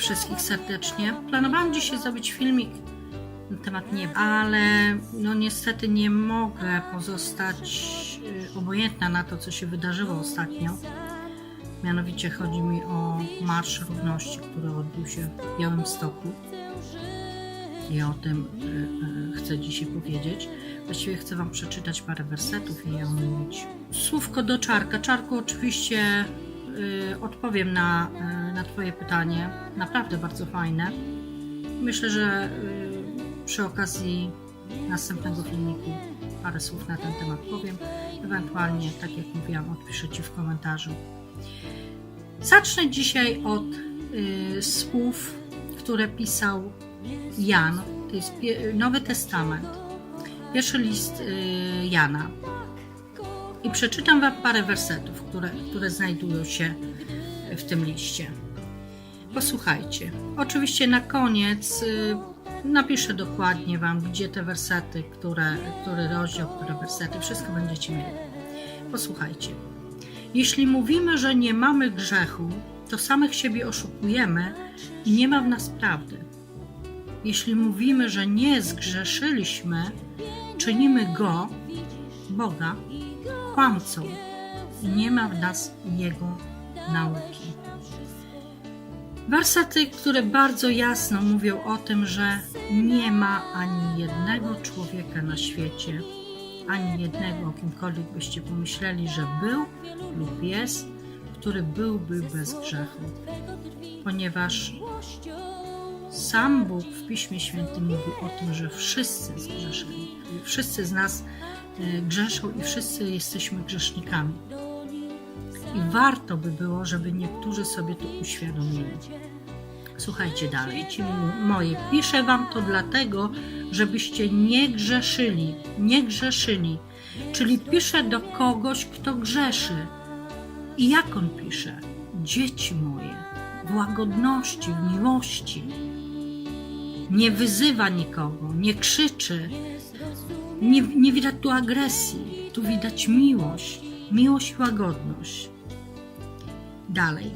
Wszystkich serdecznie. Planowałam dzisiaj zrobić filmik na temat nieba, ale no niestety nie mogę pozostać y, obojętna na to, co się wydarzyło ostatnio. Mianowicie chodzi mi o Marsz Równości, który odbył się w Białymstoku. I o tym y, y, chcę dzisiaj powiedzieć. Właściwie chcę Wam przeczytać parę wersetów i je omówić. Słówko do Czarka. Czarku, oczywiście odpowiem na, y, na Twoje pytanie. Naprawdę bardzo fajne. Myślę, że y, przy okazji następnego filmiku parę słów na ten temat powiem. Ewentualnie, tak jak mówiłam, odpiszę Ci w komentarzu. Zacznę dzisiaj od y, słów, które pisał Jan. To jest Nowy Testament. Pierwszy list y, Jana. I przeczytam Wam parę wersetów, które, które znajdują się w tym liście. Posłuchajcie. Oczywiście na koniec y, napiszę dokładnie Wam, gdzie te wersety, które, który rozdział, które wersety, wszystko będziecie mieli. Posłuchajcie. Jeśli mówimy, że nie mamy grzechu, to samych siebie oszukujemy i nie ma w nas prawdy. Jeśli mówimy, że nie zgrzeszyliśmy, czynimy go, Boga, kłamcą i nie ma w nas Jego nauki. Wersety, które bardzo jasno mówią o tym, że nie ma ani jednego człowieka na świecie, ani jednego, o kimkolwiek byście pomyśleli, że był lub jest, który byłby bez grzechu. Ponieważ sam Bóg w Piśmie Świętym mówi o tym, że wszyscy zgrzeszyli. Wszyscy z nas grzeszą i wszyscy jesteśmy grzesznikami. I warto by było, żeby niektórzy sobie to uświadomili. Słuchajcie dalej, ci moje. Piszę wam to dlatego, żebyście nie grzeszyli, nie grzeszyli. Czyli piszę do kogoś, kto grzeszy. I jak on pisze? Dzieci moje, w łagodności, w miłości. Nie wyzywa nikogo, nie krzyczy. Nie, nie widać tu agresji, tu widać miłość, miłość i łagodność. Dalej.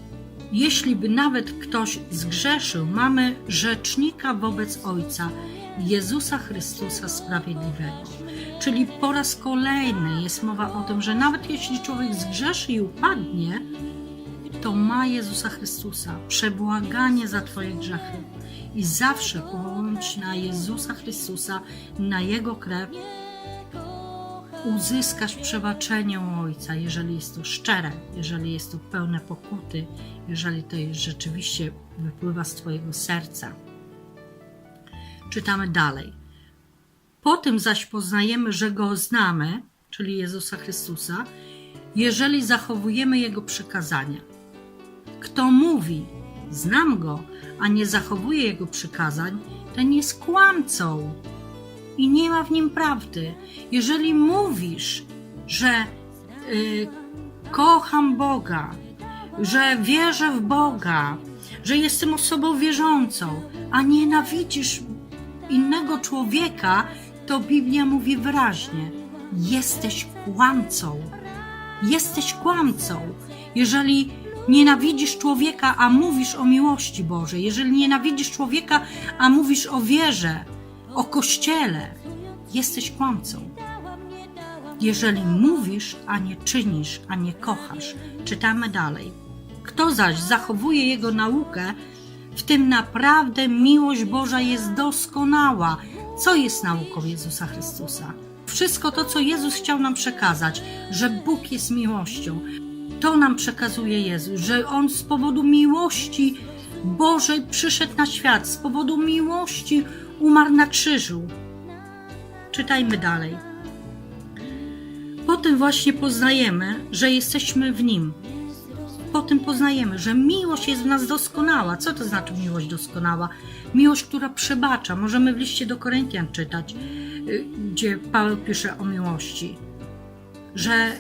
Jeśli by nawet ktoś zgrzeszył, mamy rzecznika wobec Ojca, Jezusa Chrystusa Sprawiedliwego. Czyli po raz kolejny jest mowa o tym, że nawet jeśli człowiek zgrzeszy i upadnie, to ma Jezusa Chrystusa, przebłaganie za Twoje grzechy. I zawsze się na Jezusa Chrystusa, na Jego krew, uzyskasz przebaczenie u Ojca, jeżeli jest to szczere, jeżeli jest to pełne pokuty, jeżeli to jest rzeczywiście wypływa z Twojego serca. Czytamy dalej. Po tym zaś poznajemy, że Go znamy, czyli Jezusa Chrystusa, jeżeli zachowujemy Jego przykazania. Kto mówi, znam Go, a nie zachowuje Jego przykazań, ten jest kłamcą i nie ma w nim prawdy. Jeżeli mówisz, że y, kocham Boga, że wierzę w Boga, że jestem osobą wierzącą, a nienawidzisz innego człowieka, to Biblia mówi wyraźnie: jesteś kłamcą. Jesteś kłamcą. Jeżeli nienawidzisz człowieka, a mówisz o miłości Bożej, jeżeli nienawidzisz człowieka, a mówisz o wierze, o kościele, jesteś kłamcą. Jeżeli mówisz, a nie czynisz, a nie kochasz, czytamy dalej. Kto zaś zachowuje jego naukę, w tym naprawdę miłość Boża jest doskonała. Co jest nauką Jezusa Chrystusa? Wszystko to, co Jezus chciał nam przekazać, że Bóg jest miłością, to nam przekazuje Jezus, że On z powodu miłości Bożej przyszedł na świat, z powodu miłości umarł na krzyżu. Czytajmy dalej. Potem właśnie poznajemy, że jesteśmy w Nim. Potem poznajemy, że miłość jest w nas doskonała. Co to znaczy miłość doskonała? Miłość, która przebacza. Możemy w liście do Koryntian czytać, y, gdzie Paweł pisze o miłości, że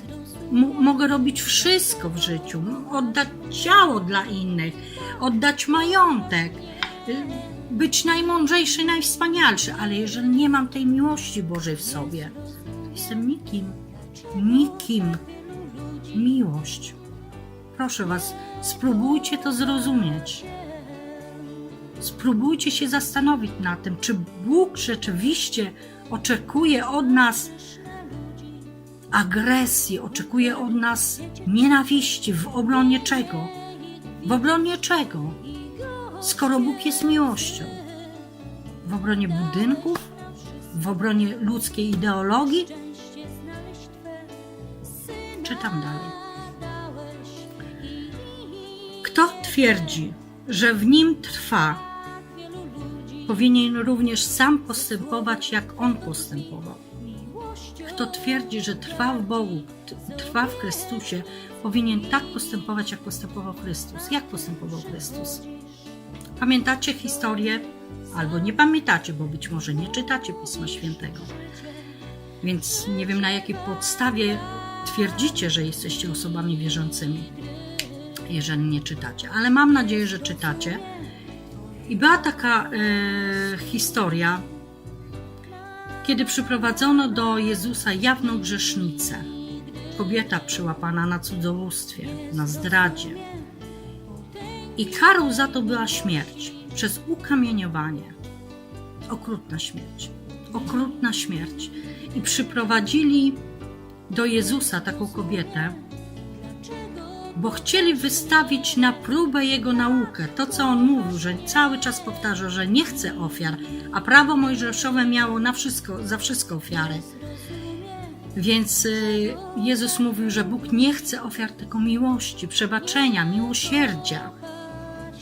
mogę robić wszystko w życiu, oddać ciało dla innych, oddać majątek, y, być najmądrzejszy, najwspanialszy, ale jeżeli nie mam tej miłości Bożej w sobie, jestem nikim. Nikim. Miłość. Proszę Was, spróbujcie to zrozumieć. spróbujcie się zastanowić nad tym, czy Bóg rzeczywiście oczekuje od nas agresji, oczekuje od nas nienawiści. W obronie czego? W obronie czego? Skoro Bóg jest miłością. W obronie budynków? W obronie ludzkiej ideologii? Czytam dalej. Kto twierdzi, że w nim trwa, powinien również sam postępować, jak on postępował. Kto twierdzi, że trwa w Bogu, trwa w Chrystusie, powinien tak postępować, jak postępował Chrystus. Jak postępował Chrystus? Pamiętacie historię, albo nie pamiętacie, bo być może nie czytacie Pisma Świętego. Więc nie wiem na jakiej podstawie twierdzicie, że jesteście osobami wierzącymi, jeżeli nie czytacie. Ale mam nadzieję, że czytacie. I była taka e, historia, kiedy przyprowadzono do Jezusa jawną grzesznicę. Kobieta przyłapana na cudzołóstwie, na zdradzie. I karą za to była śmierć przez ukamieniowanie. Okrutna śmierć. Okrutna śmierć. I przyprowadzili do Jezusa taką kobietę, bo chcieli wystawić na próbę jego naukę. To, co on mówił, że cały czas powtarza, że nie chce ofiar, a prawo mojżeszowe miało na wszystko, za wszystko ofiary. Więc y, Jezus mówił, że Bóg nie chce ofiar, tylko miłości, przebaczenia, miłosierdzia.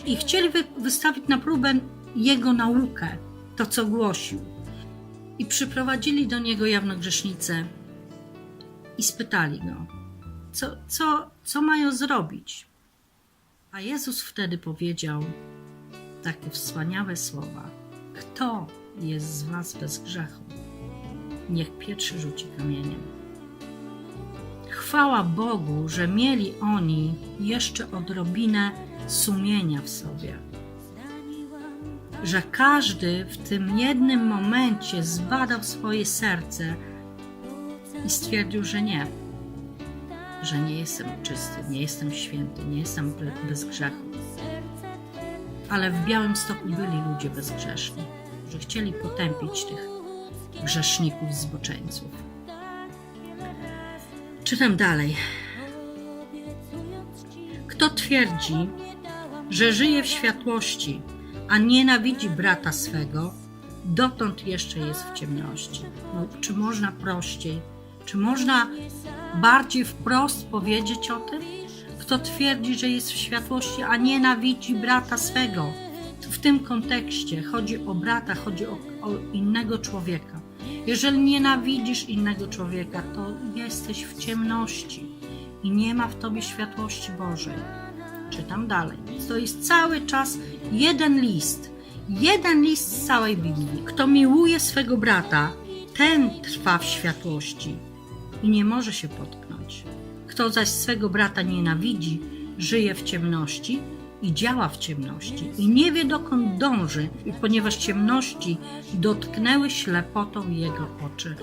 I chcieli wy, wystawić na próbę jego naukę, to co głosił. I przyprowadzili do niego jawnogrzesznicę i spytali go, co, co, co mają zrobić? A Jezus wtedy powiedział takie wspaniałe słowa: Kto jest z Was bez grzechu? Niech pierwszy rzuci kamieniem. Chwała Bogu, że mieli oni jeszcze odrobinę sumienia w sobie. Że każdy w tym jednym momencie zbadał swoje serce i stwierdził, że nie, że nie jestem czysty, nie jestem święty, nie jestem be- bez grzechu. Ale w Białym Stoku byli ludzie bezgrzeszni, że chcieli potępić tych grzeszników, zboczeńców. Czytam dalej. Kto twierdzi, że żyje w światłości, a nienawidzi brata swego, dotąd jeszcze jest w ciemności. No, czy można prościej? Czy można bardziej wprost powiedzieć o tym? Kto twierdzi, że jest w światłości, a nienawidzi brata swego? W tym kontekście chodzi o brata, chodzi o, o innego człowieka. Jeżeli nienawidzisz innego człowieka, to jesteś w ciemności i nie ma w tobie światłości Bożej. Czytam dalej. To jest cały czas jeden list. Jeden list z całej Biblii. Kto miłuje swego brata, ten trwa w światłości i nie może się potknąć. Kto zaś swego brata nienawidzi, żyje w ciemności i działa w ciemności i nie wie dokąd dąży, ponieważ ciemności dotknęły ślepotą jego oczy.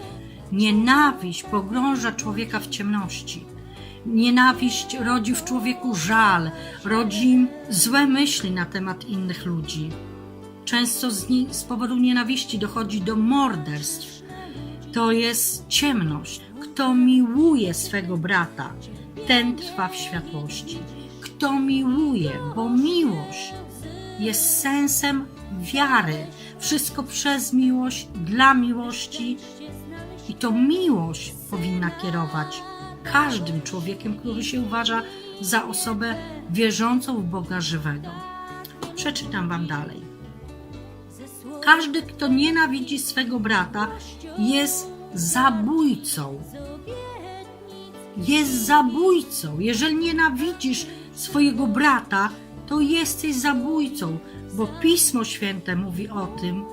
Nienawiść pogrąża człowieka w ciemności. Nienawiść rodzi w człowieku żal, rodzi złe myśli na temat innych ludzi. Często z, ni- z powodu nienawiści dochodzi do morderstw. To jest ciemność. Kto miłuje swego brata, ten trwa w światłości. Kto miłuje, bo miłość jest sensem wiary. Wszystko przez miłość, dla miłości. I to miłość powinna kierować każdym człowiekiem, który się uważa za osobę wierzącą w Boga żywego. Przeczytam Wam dalej. Każdy, kto nienawidzi swego brata, jest zabójcą. Jest zabójcą. Jeżeli nienawidzisz swojego brata, to jesteś zabójcą, bo Pismo Święte mówi o tym,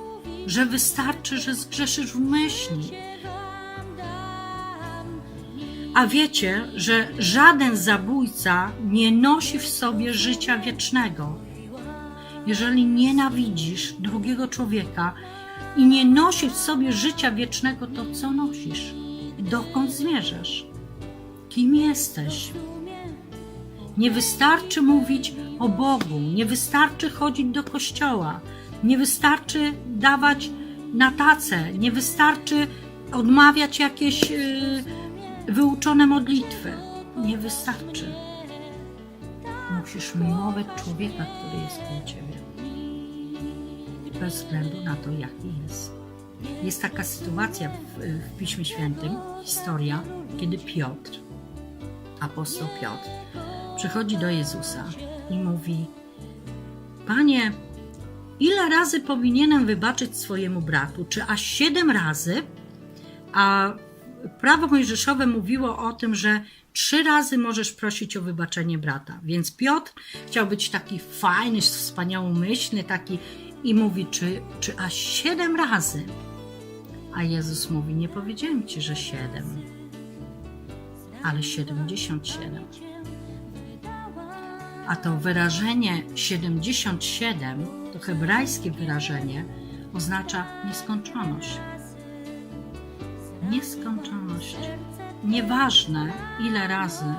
że wystarczy, że zgrzeszysz w myśli. A wiecie, że żaden zabójca nie nosi w sobie życia wiecznego. Jeżeli nienawidzisz drugiego człowieka i nie nosisz w sobie życia wiecznego, to co nosisz? Dokąd zmierzasz? Kim jesteś? Nie wystarczy mówić o Bogu. Nie wystarczy chodzić do kościoła. Nie wystarczy dawać na tacę. Nie wystarczy odmawiać jakieś yy, wyuczone modlitwy. Nie wystarczy. Musisz miłować człowieka, który jest koło ciebie. Bez względu na to, jaki jest. Jest taka sytuacja w, w Piśmie Świętym, historia, kiedy Piotr, apostoł Piotr, przychodzi do Jezusa i mówi: Panie, ile razy powinienem wybaczyć swojemu bratu? Czy aż siedem razy? A prawo mojżeszowe mówiło o tym, że trzy razy możesz prosić o wybaczenie brata. Więc Piotr chciał być taki fajny, wspaniałomyślny, taki i mówi, czy, czy aż siedem razy? A Jezus mówi, nie powiedziałem ci, że siedem, ale siedemdziesiąt siedem. A to wyrażenie 77, to hebrajskie wyrażenie, oznacza nieskończoność. Nieskończoność. Nieważne, ile razy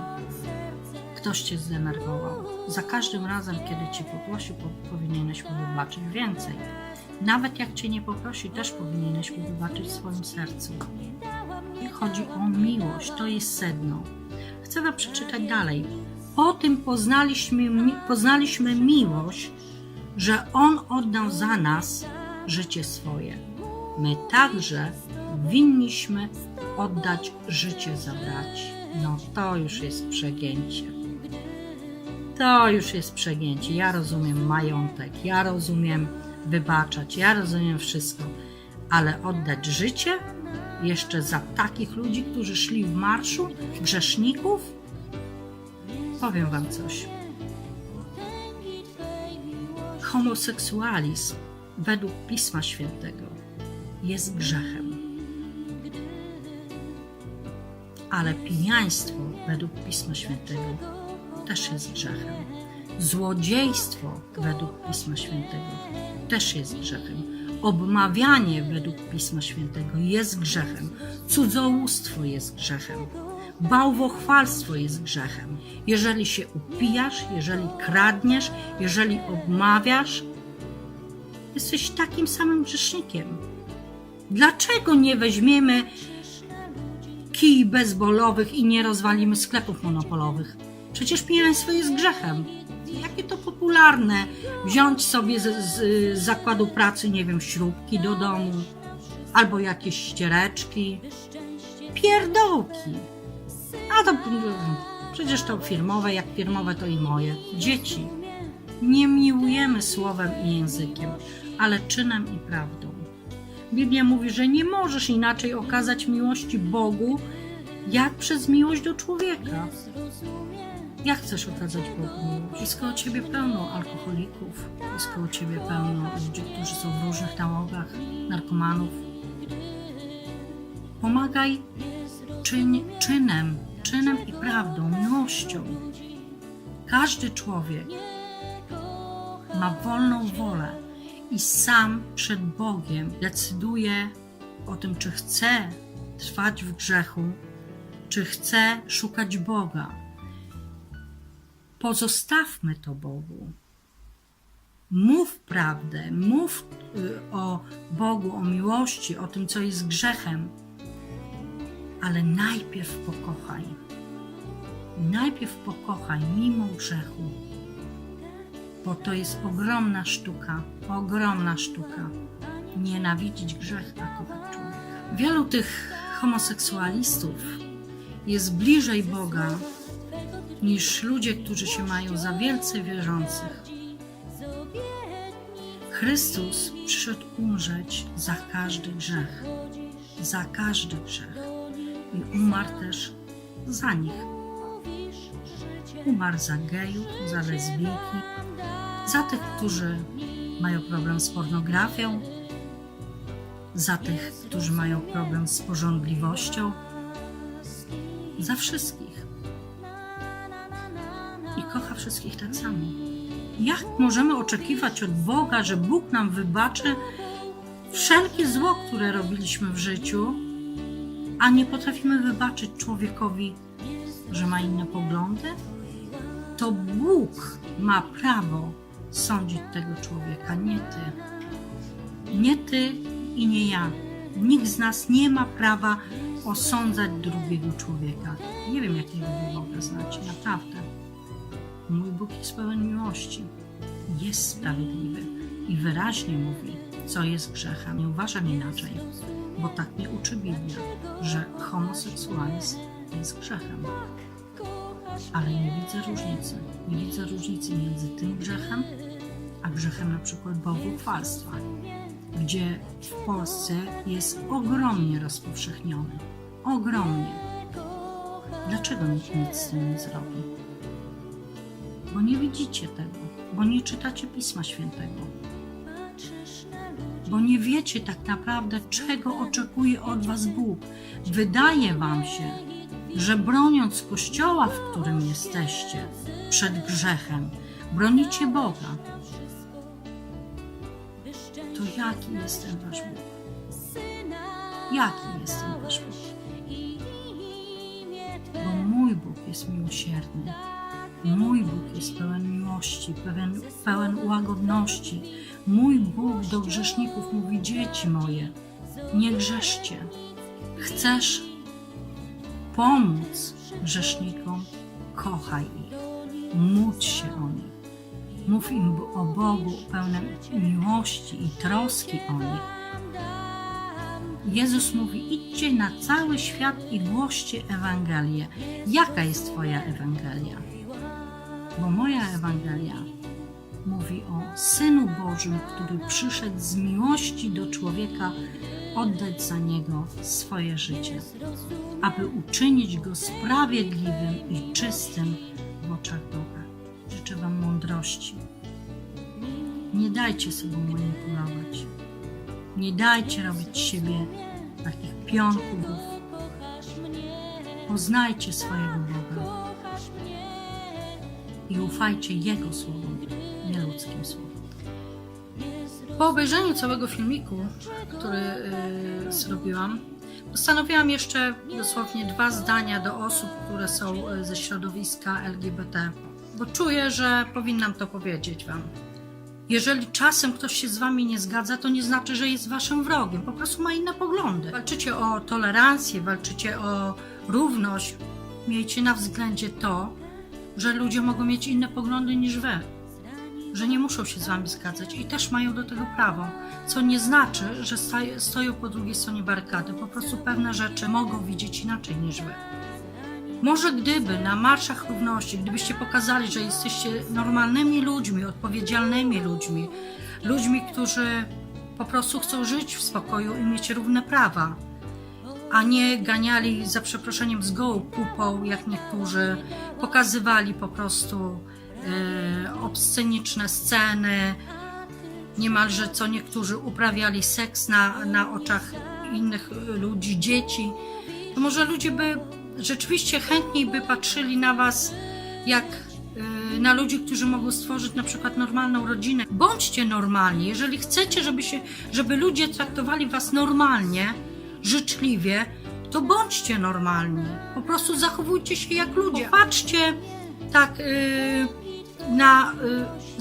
ktoś cię zdenerwował. Za każdym razem, kiedy cię poprosił, po, powinieneś mu wybaczyć więcej. Nawet jak cię nie poprosi, też powinieneś mu wybaczyć w swoim sercu. I chodzi o miłość, to jest sedno. Chcę wam przeczytać dalej. Po tym poznaliśmy, poznaliśmy miłość, że On oddał za nas życie swoje. My także winniśmy oddać życie za braci. No to już jest przegięcie. To już jest przegięcie. Ja rozumiem majątek, ja rozumiem wybaczać, ja rozumiem wszystko, ale oddać życie jeszcze za takich ludzi, którzy szli w marszu, grzeszników? Powiem Wam coś. Homoseksualizm według Pisma Świętego jest grzechem. Ale pijaństwo według Pisma Świętego też jest grzechem. Złodziejstwo według Pisma Świętego też jest grzechem. Obmawianie według Pisma Świętego jest grzechem. Cudzołóstwo jest grzechem. Bałwochwalstwo jest grzechem. Jeżeli się upijasz, jeżeli kradniesz, jeżeli obmawiasz, jesteś takim samym grzesznikiem. Dlaczego nie weźmiemy kij bezbolowych i nie rozwalimy sklepów monopolowych? Przecież pijaństwo jest grzechem. Jakie to popularne wziąć sobie z, z, zakładu pracy, nie wiem, śrubki do domu albo jakieś ściereczki. Pierdołki. A to przecież to firmowe, jak firmowe to i moje. Dzieci. Nie miłujemy słowem i językiem, ale czynem i prawdą. Biblia mówi, że nie możesz inaczej okazać miłości Bogu, jak przez miłość do człowieka. Jak chcesz okazać Bogu? Jest koło ciebie pełno alkoholików, jest koło ciebie pełno ludzi, którzy są w różnych nałogach, narkomanów. Pomagaj czynem, czynem i prawdą, miłością. Każdy człowiek ma wolną wolę i sam przed Bogiem decyduje o tym, czy chce trwać w grzechu, czy chce szukać Boga. Pozostawmy to Bogu. Mów prawdę, mów y, o Bogu, o miłości, o tym, co jest grzechem, ale najpierw pokochaj. Najpierw pokochaj mimo grzechu, bo to jest ogromna sztuka, ogromna sztuka. Nienawidzić grzech, a kochać człowieka. Wielu tych homoseksualistów jest bliżej Boga niż ludzie, którzy się mają za wielce wierzących. Chrystus przyszedł umrzeć za każdy grzech, za każdy grzech i umarł też za nich. Umarł za gejów, za lesbijki, za tych, którzy mają problem z pornografią, za tych, którzy mają problem z pożądliwością, za wszystkich. Kocha wszystkich tak samo. Jak możemy oczekiwać od Boga, że Bóg nam wybaczy wszelkie zło, które robiliśmy w życiu, a nie potrafimy wybaczyć człowiekowi, że ma inne poglądy? to Bóg ma prawo sądzić tego człowieka, nie ty. Nie ty i nie ja. Nikt z nas nie ma prawa osądzać drugiego człowieka. Nie wiem, jakiego wy znacie, naprawdę. Mój Bóg jest pełen miłości, jest sprawiedliwy i wyraźnie mówi, co jest grzechem. Nie uważam inaczej, bo tak mnie uczy Biblia, że homoseksualizm jest grzechem. Ale nie widzę różnicy. Nie widzę różnicy między tym grzechem, a grzechem na przykład bałwochwalstwa, gdzie w Polsce jest ogromnie rozpowszechniony. Ogromnie. Dlaczego nikt nic z tym nie zrobi? Bo nie widzicie tego, bo nie czytacie Pisma Świętego, bo nie wiecie tak naprawdę, czego oczekuje od Was Bóg. Wydaje Wam się, że broniąc Kościoła, w którym jesteście, przed grzechem, bronicie Boga. To jaki jest ten Wasz Bóg? Jaki jest ten Wasz Bóg? Bo mój Bóg jest miłosierny. Mój Bóg jest pełen miłości, pełen, pełen łagodności. Mój Bóg do grzeszników mówi: Dzieci moje, nie grzeszcie. Chcesz pomóc grzesznikom, kochaj ich, módl się o nich. Mów im o Bogu pełnym miłości i troski o nich. Jezus mówi: idźcie na cały świat i głoście Ewangelię. Jaka jest Twoja Ewangelia? Bo moja Ewangelia mówi o Synu Bożym, który przyszedł z miłości do człowieka oddać za niego swoje życie, aby uczynić go sprawiedliwym i czystym w oczach Boga. Życzę Wam mądrości. Nie dajcie sobie manipulować. Nie dajcie robić siebie takich pionków. Poznajcie swojego i ufajcie Jego słowom, nie ludzkim słowom. Po obejrzeniu całego filmiku, który y, zrobiłam, postanowiłam jeszcze dosłownie dwa zdania do osób, które są y, ze środowiska LGBT, bo czuję, że powinnam to powiedzieć Wam. Jeżeli czasem ktoś się z Wami nie zgadza, to nie znaczy, że jest Waszym wrogiem, po prostu ma inne poglądy. Walczycie o tolerancję, walczycie o równość. Miejcie na względzie to, że ludzie mogą mieć inne poglądy niż Wy że nie muszą się z wami zgadzać i też mają do tego prawo, co nie znaczy, że stoj- stoją po drugiej stronie barykady. Po prostu pewne rzeczy mogą widzieć inaczej niż wy. Może gdyby na marszach równości, gdybyście pokazali, że jesteście normalnymi ludźmi, odpowiedzialnymi ludźmi, ludźmi, którzy po prostu chcą żyć w spokoju i mieć równe prawa, a nie ganiali za przeproszeniem z gołą pupą, jak niektórzy, pokazywali po prostu e, obsceniczne sceny, niemalże co niektórzy uprawiali seks na, na oczach innych ludzi, dzieci, to może ludzie by rzeczywiście chętniej by patrzyli na was jak e, na ludzi, którzy mogą stworzyć na przykład normalną rodzinę. Bądźcie normalni. Jeżeli chcecie, żeby, się, żeby ludzie traktowali was normalnie, życzliwie, to bądźcie normalni. Po prostu zachowujcie się jak ludzie. Patrzcie tak y, na y,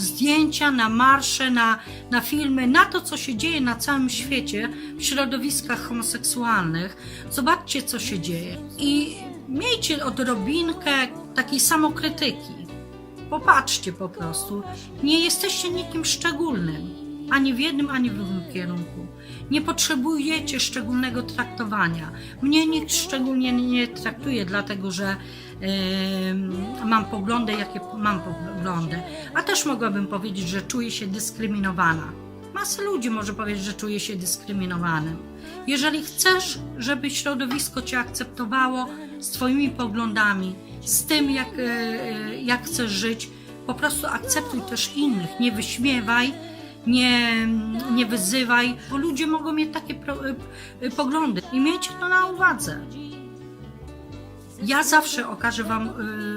zdjęcia, na marsze, na, na filmy, na to, co się dzieje na całym świecie w środowiskach homoseksualnych. Zobaczcie, co się dzieje. I miejcie odrobinkę takiej samokrytyki. Popatrzcie po prostu. Nie jesteście nikim szczególnym, ani w jednym, ani w drugim kierunku. Nie potrzebujecie szczególnego traktowania. Mnie nikt szczególnie nie traktuje, dlatego że em, mam poglądy, jakie mam poglądy. A też mogłabym powiedzieć, że czuję się dyskryminowana. Masa ludzi może powiedzieć, że czuje się dyskryminowanym. Jeżeli chcesz, żeby środowisko cię akceptowało z twoimi poglądami, z tym, jak, e, jak chcesz żyć, po prostu akceptuj też innych. Nie wyśmiewaj, nie, nie wyzywaj, bo ludzie mogą mieć takie pro, y, y, poglądy i miejcie to na uwadze. Ja zawsze okażę Wam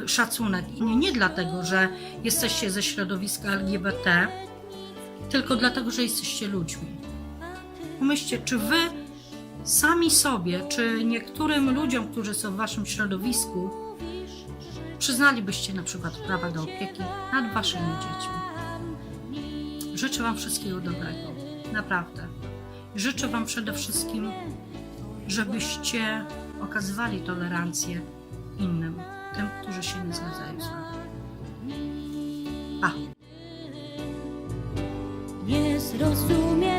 y, szacunek i nie, nie dlatego, że jesteście ze środowiska LGBT, tylko dlatego, że jesteście ludźmi. Pomyślcie, czy Wy sami sobie, czy niektórym ludziom, którzy są w Waszym środowisku, przyznalibyście na przykład prawa do opieki nad waszymi dziećmi. Życzę Wam wszystkiego dobrego, naprawdę. Życzę Wam przede wszystkim, żebyście okazywali tolerancję innym, tym, którzy się nie zgadzają z Wami. Pa! Nie zrozumie